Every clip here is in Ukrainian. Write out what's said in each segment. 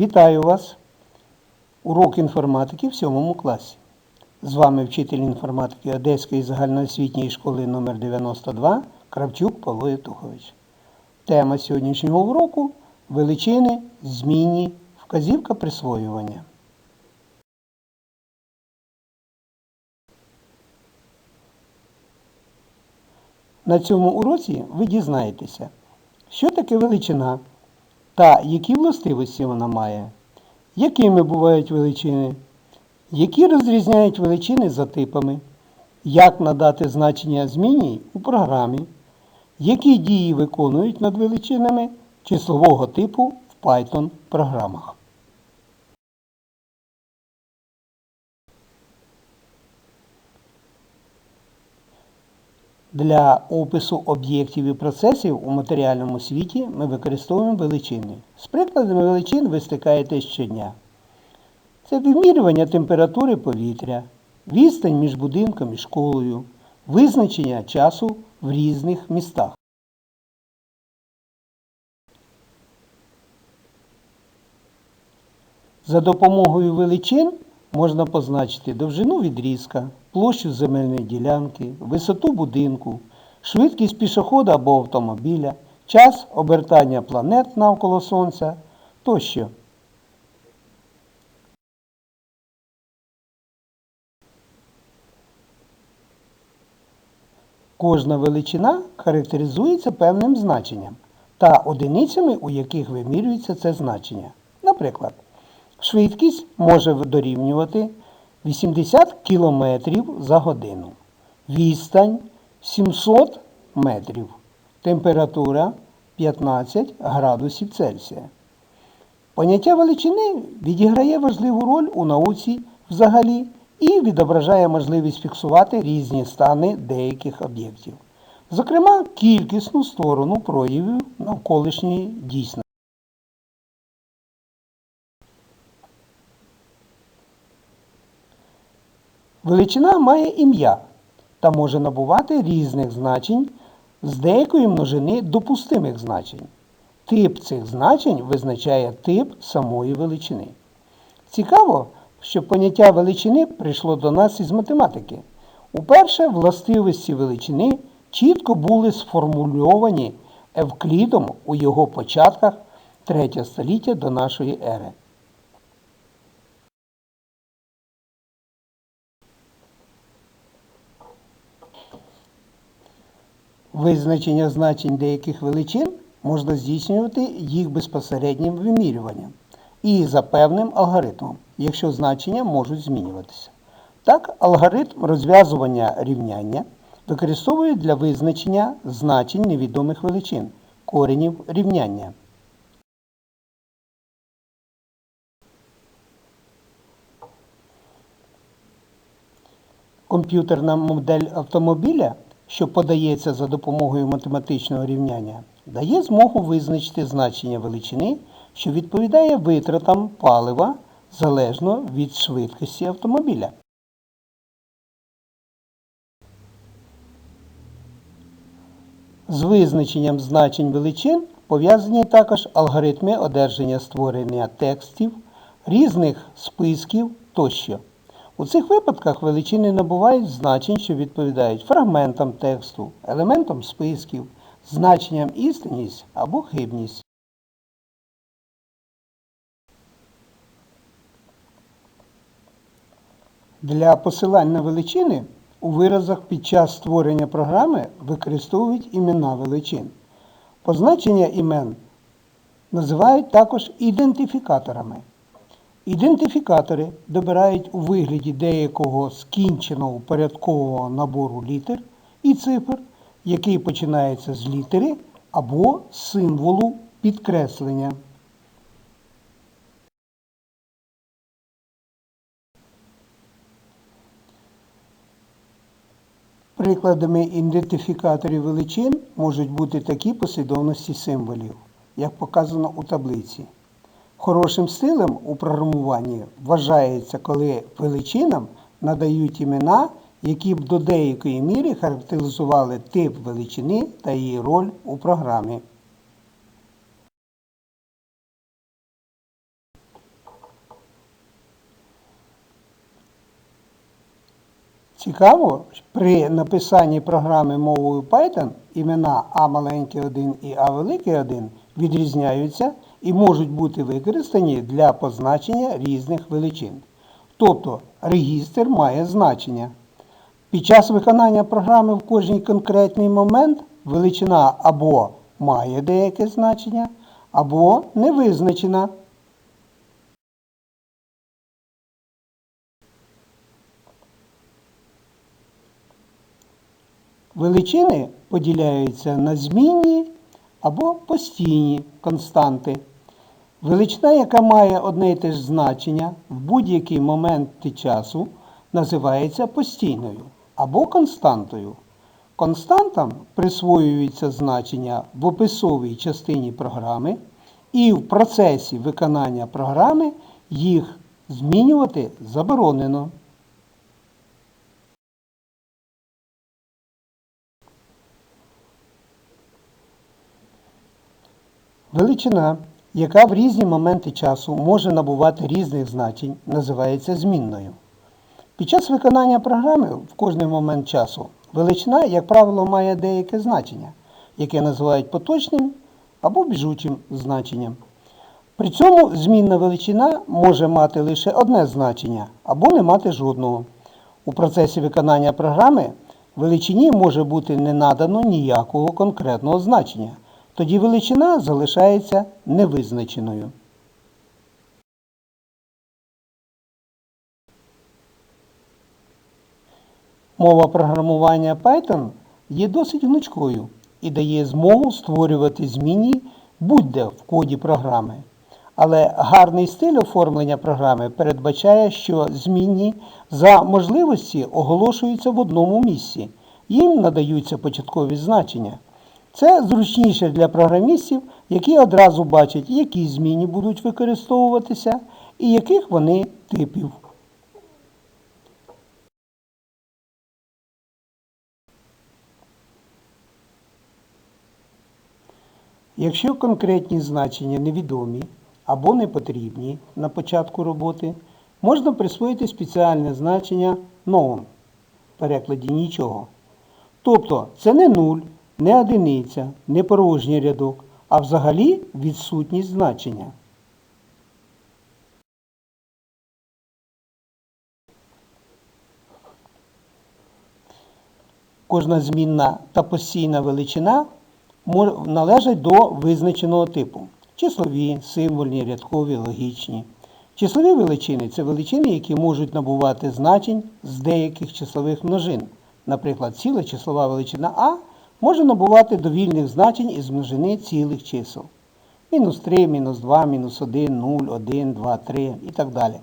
Вітаю вас! Урок інформатики в 7 класі. З вами вчитель інформатики Одеської загальноосвітньої школи номер 92 Кравчук Павло Євтухович. Тема сьогоднішнього уроку величини, змінні, вказівка присвоювання. На цьому уроці ви дізнаєтеся, що таке величина та які властивості вона має, якими бувають величини, які розрізняють величини за типами, як надати значення зміні у програмі, які дії виконують над величинами числового типу в Python програмах. Для опису об'єктів і процесів у матеріальному світі ми використовуємо величини. З прикладами величин ви стикаєтесь щодня. Це вимірювання температури повітря, відстань між будинком і школою, визначення часу в різних містах. За допомогою величин можна позначити довжину відрізка, площу земельної ділянки, висоту будинку, швидкість пішохода або автомобіля, час обертання планет навколо Сонця тощо. Кожна величина характеризується певним значенням та одиницями, у яких вимірюється це значення. Наприклад, швидкість може дорівнювати 80 км за годину, відстань 700 метрів, температура 15 градусів Цельсія. Поняття величини відіграє важливу роль у науці взагалі і відображає можливість фіксувати різні стани деяких об'єктів, зокрема кількісну сторону проявів навколишньої дійсності. Величина має ім'я та може набувати різних значень з деякої множини допустимих значень. Тип цих значень визначає тип самої величини. Цікаво, що поняття величини прийшло до нас із математики. Уперше властивості величини чітко були сформульовані Евклідом у його початках 3 століття до нашої ери. Визначення значень деяких величин можна здійснювати їх безпосереднім вимірюванням і за певним алгоритмом, якщо значення можуть змінюватися. Так, алгоритм розв'язування рівняння використовують для визначення значень невідомих величин, коренів рівняння. Комп'ютерна модель автомобіля, що подається за допомогою математичного рівняння, дає змогу визначити значення величини, що відповідає витратам палива залежно від швидкості автомобіля. З визначенням значень величин пов'язані також алгоритми одержання створення текстів, різних списків тощо. У цих випадках величини набувають значень, що відповідають фрагментам тексту, елементам списків, значенням істинність або хибність. Для посилань на величини у виразах під час створення програми використовують імена величин. Позначення імен називають також ідентифікаторами. Ідентифікатори добирають у вигляді деякого скінченого упорядкового набору літер і цифр, який починається з літери або символу підкреслення. Прикладами ідентифікаторів величин можуть бути такі послідовності символів, як показано у таблиці. Хорошим стилем у програмуванні вважається, коли величинам надають імена, які б до деякої міри характеризували тип величини та її роль у програмі. Цікаво, при написанні програми мовою Python імена А маленький 1 і А великий 1 відрізняються і можуть бути використані для позначення різних величин. Тобто регістр має значення. Під час виконання програми в кожній конкретний момент величина або має деяке значення, або не визначена. Величини поділяються на змінні або постійні константи. Величина, яка має одне і те ж значення в будь-який момент часу, називається постійною або константою. Константам присвоюються значення в описовій частині програми, і в процесі виконання програми їх змінювати заборонено. Величина, яка в різні моменти часу може набувати різних значень, називається змінною. Під час виконання програми в кожний момент часу величина, як правило, має деяке значення, яке називають поточним або біжучим значенням. При цьому змінна величина може мати лише одне значення або не мати жодного. У процесі виконання програми величині може бути не надано ніякого конкретного значення. Тоді величина залишається невизначеною. Мова програмування Python є досить гнучкою і дає змогу створювати змінні будь-де в коді програми. Але гарний стиль оформлення програми передбачає, що змінні за можливості оголошуються в одному місці. Їм надаються початкові значення. Це зручніше для програмістів, які одразу бачать, які зміни будуть використовуватися і яких вони типів. Якщо конкретні значення невідомі або не потрібні на початку роботи, можна присвоїти спеціальне значення known в перекладі нічого. Тобто це не нуль, не одиниця, не порожній рядок, а взагалі відсутність значення. Кожна змінна та постійна величина належать до визначеного типу. Числові, символьні, рядкові, логічні. Числові величини це величини, які можуть набувати значень з деяких числових множин. Наприклад, ціла числова величина А може набувати довільних значень із множини цілих чисел. Мінус 3, мінус 2, мінус 1, 0, 1, 2, 3 і так далі.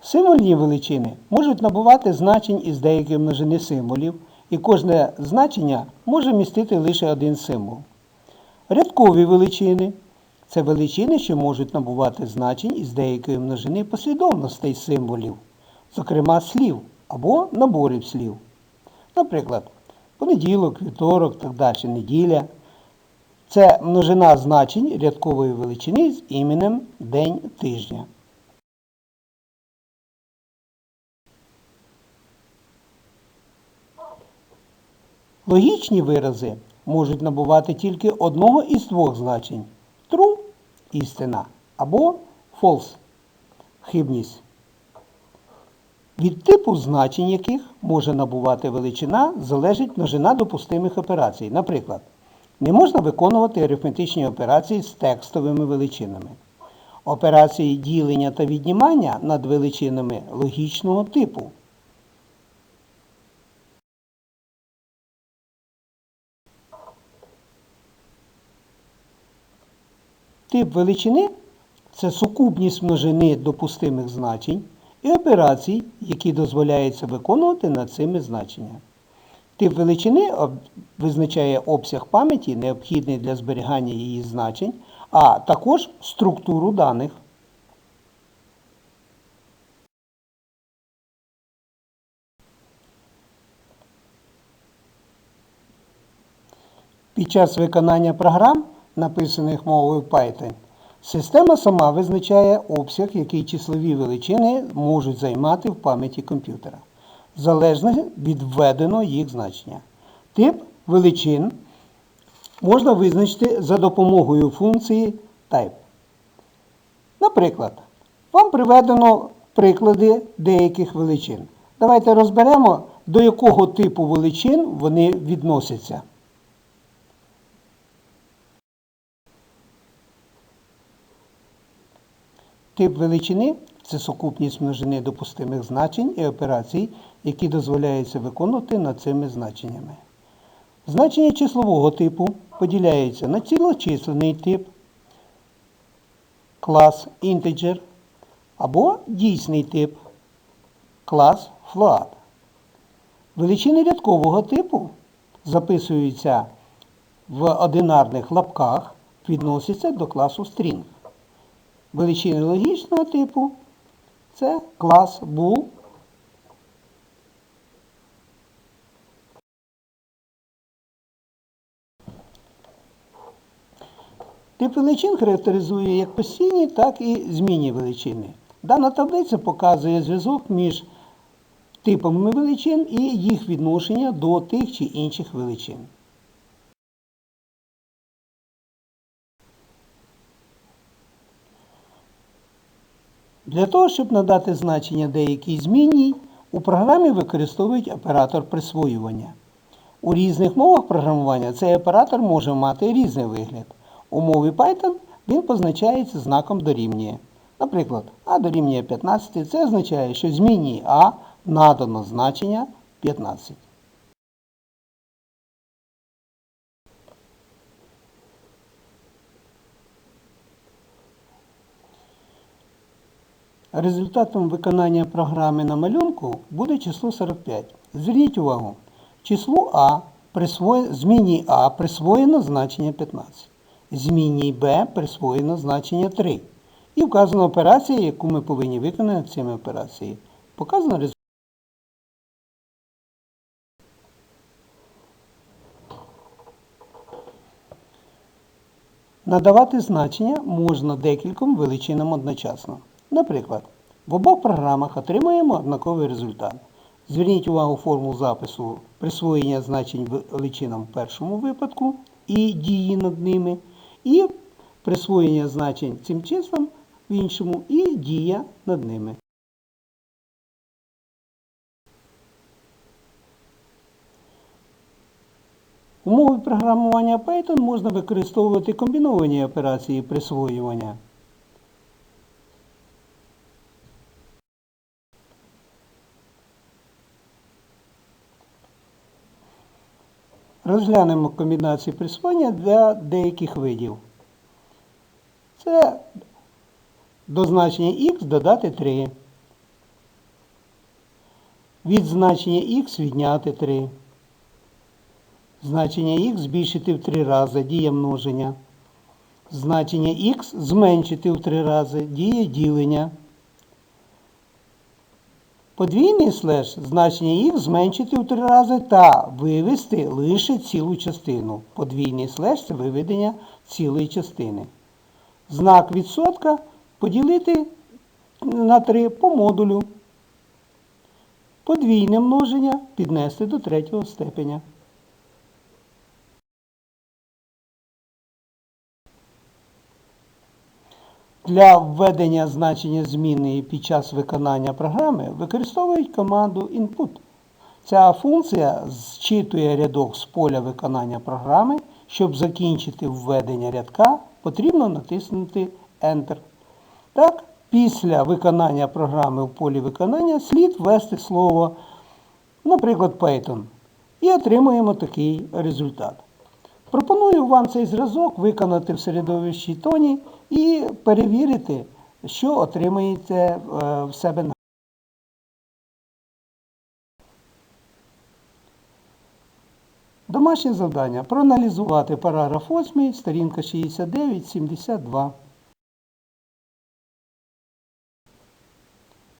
Символьні величини можуть набувати значень із деякої множини символів, і кожне значення може містити лише один символ. Рядкові величини це величини, що можуть набувати значень із деякої множини послідовностей символів, зокрема слів або наборів слів. Наприклад, понеділок, вівторок, так далі, неділя. Це множина значень рядкової величини з іменем день тижня. Логічні вирази можуть набувати тільки одного із двох значень true істина або false хибність. Від типу значень яких може набувати величина, залежить множина допустимих операцій. Наприклад, не можна виконувати арифметичні операції з текстовими величинами. Операції ділення та віднімання над величинами логічного типу. Тип величини це сукупність множини допустимих значень і операцій, які дозволяється виконувати над цими значеннями. Тип величини визначає обсяг пам'яті, необхідний для зберігання її значень, а також структуру даних. Під час виконання програм написаних мовою Python, система сама визначає обсяг, який числові величини можуть займати в пам'яті комп'ютера, залежно від введеного їх значення. Тип величин можна визначити за допомогою функції type. Наприклад, вам приведено приклади деяких величин. Давайте розберемо, до якого типу величин вони відносяться. Тип величини це сукупність множини допустимих значень і операцій, які дозволяється виконувати над цими значеннями. Значення числового типу поділяються на цілочисленний тип, клас integer або дійсний тип, клас float. Величини рядкового типу записуються в одинарних лапках, відносяться до класу string. Величини логічного типу це клас bool Тип величин характеризує як постійні, так і змінні величини. Дана таблиця показує зв'язок між типами величин і їх відношення до тих чи інших величин. Для того, щоб надати значення деякій змінній, у програмі використовують оператор присвоювання. У різних мовах програмування цей оператор може мати різний вигляд. У мові Python він позначається знаком дорівнює. Наприклад, А дорівнює 15 це означає, що змінній А надано значення 15. Результатом виконання програми на малюнку буде число 45. Зверніть увагу, числу А присвоє... змінній А присвоєно значення 15. Змінній Б присвоєно значення 3. І вказана операція, яку ми повинні виконати цими операціями. Показано результат. Надавати значення можна декільком величинам одночасно. Наприклад, в обох програмах отримуємо однаковий результат. Зверніть увагу форму запису присвоєння значень величинам в першому випадку і дії над ними, і присвоєння значень цим числам в іншому і дія над ними. У мові програмування Python можна використовувати комбіновані операції присвоювання. Розглянемо комбінації присвоєння для деяких видів. Це до значення х додати 3. Від значення х відняти 3. Значення х збільшити в 3 рази дія множення. Значення х зменшити в 3 рази дія ділення. Подвійний слеш значення їх зменшити у три рази та вивести лише цілу частину. Подвійний слеш це виведення цілої частини. Знак відсотка поділити на 3 по модулю. Подвійне множення піднести до третього степеня. Для введення значення зміни під час виконання програми використовують команду input. Ця функція зчитує рядок з поля виконання програми. Щоб закінчити введення рядка, потрібно натиснути Enter. Так, після виконання програми в полі виконання слід ввести слово, наприклад, Python. І отримуємо такий результат. Пропоную вам цей зразок виконати в середовищі Тоні і перевірити, що отримаєте е, в себе на. Домашнє завдання. Проаналізувати параграф 8, сторінка 69-72.